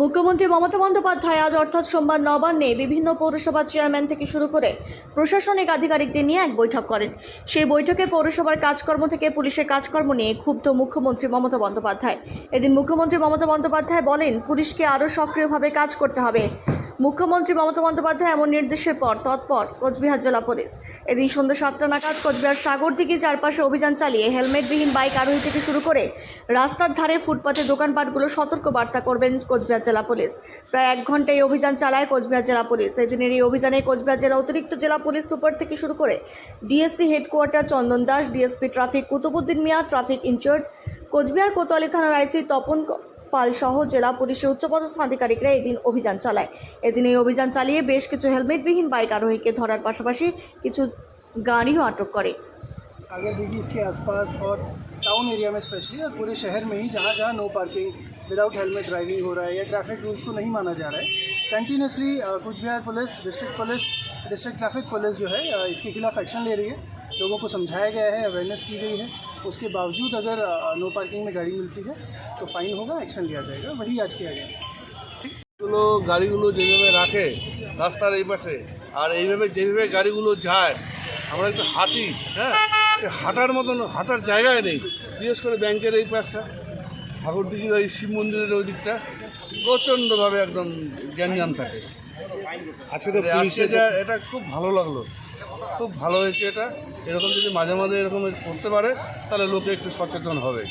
মুখ্যমন্ত্রী মমতা বন্দ্যোপাধ্যায় আজ অর্থাৎ সোমবার নবান্নে বিভিন্ন পৌরসভার চেয়ারম্যান থেকে শুরু করে প্রশাসনিক আধিকারিকদের নিয়ে এক বৈঠক করেন। সেই বৈঠকে পৌরসভার কাজকর্ম থেকে পুলিশের কাজকর্ম নিয়ে ক্ষুব্ধ মুখ্যমন্ত্রী মমতা বন্দ্যোপাধ্যায়। এদিন মুখ্যমন্ত্রী মমতা বন্দ্যোপাধ্যায় বলেন, পুলিশকে আরও সক্রিয়ভাবে কাজ করতে হবে। মুখ্যমন্ত্রী মমতা বন্দ্যোপাধ্যায় এমন নির্দেশের পর তৎপর কোচবিহার জেলা পুলিশ। এদিন সন্ধ্যা সাতটা নাগাদ কোচবিহার সাগর দিকে চারপাশে অভিযান চালিয়ে হেলমেটবিহীন বাইক আরোহী থেকে শুরু করে রাস্তার ধারে ফুটপাতে দোকানপাটগুলো সতর্ক বার্তা করবেন কোচবিহার জেলা পুলিশ। প্রায় এক ঘণ্টা এই অভিযান চালায় কোচবিহার জেলা পুলিশ। এদিনের এই অভিযানে কোচবিহার জেলা অতিরিক্ত জেলা পুলিশ সুপার থেকে শুরু করে DSC headquarter Chandan Das, DSP traffic Kutubuddin Mia, traffic incharge, Coochbehar Kotwali থানার আইসি তপন পাল সহ জেলা পুলিশের উচ্চপদস্থ আধিকারিকরা এদিন অভিযান চালায় এদিন এই অভিযান চালিয়ে বেশ কিছু হেলমেটবিহীন বাইক আরোহীকে ধরার পাশাপাশি কিছু গাড়িও আটক করে अगर देखिए इसके आसपास और टाउन एरिया में स्पेशली और पूरे शहर में ही जहाँ जहाँ no parking without helmet driving हो रहा है या ट्रैफिक रूल्स को नहीं माना जा रहा है कंटिन्यूसली कुछ Bihar police district police district traffic police जो है अ, इसके खिलाफ एक्शन ले रही है लोगों को समझाया गया है अवेयरनेस की गई है उसके बावजूद अगर नो पार्किंग में गाड़ी मिलती है तो फाइन होगा एक्शन लिया जाएगा वही आज किया गया গুলো গাড়িগুলো যেভাবে রাখে রাস্তার এই পাশে আর এইভাবে যেভাবে গাড়িগুলো যায় আমরা একটু হাঁটি হ্যাঁ এই হাঁটার মতন হাঁটার জায়গায় নেই বিশেষ করে ব্যাংকের এই পাশটা ঠাকুরদিঘির ওই শিব মন্দিরের ওই দিকটা প্রচণ্ডভাবে একদম জ্ঞানজাম থাকে আজকে তো পুলিশের এটা খুব ভালো লাগল। খুব ভালো হয়েছে এটা। এরকম যদি মাঝে মাঝে এরকম করতে পারে তাহলে লোকে একটু সচেতন হবে।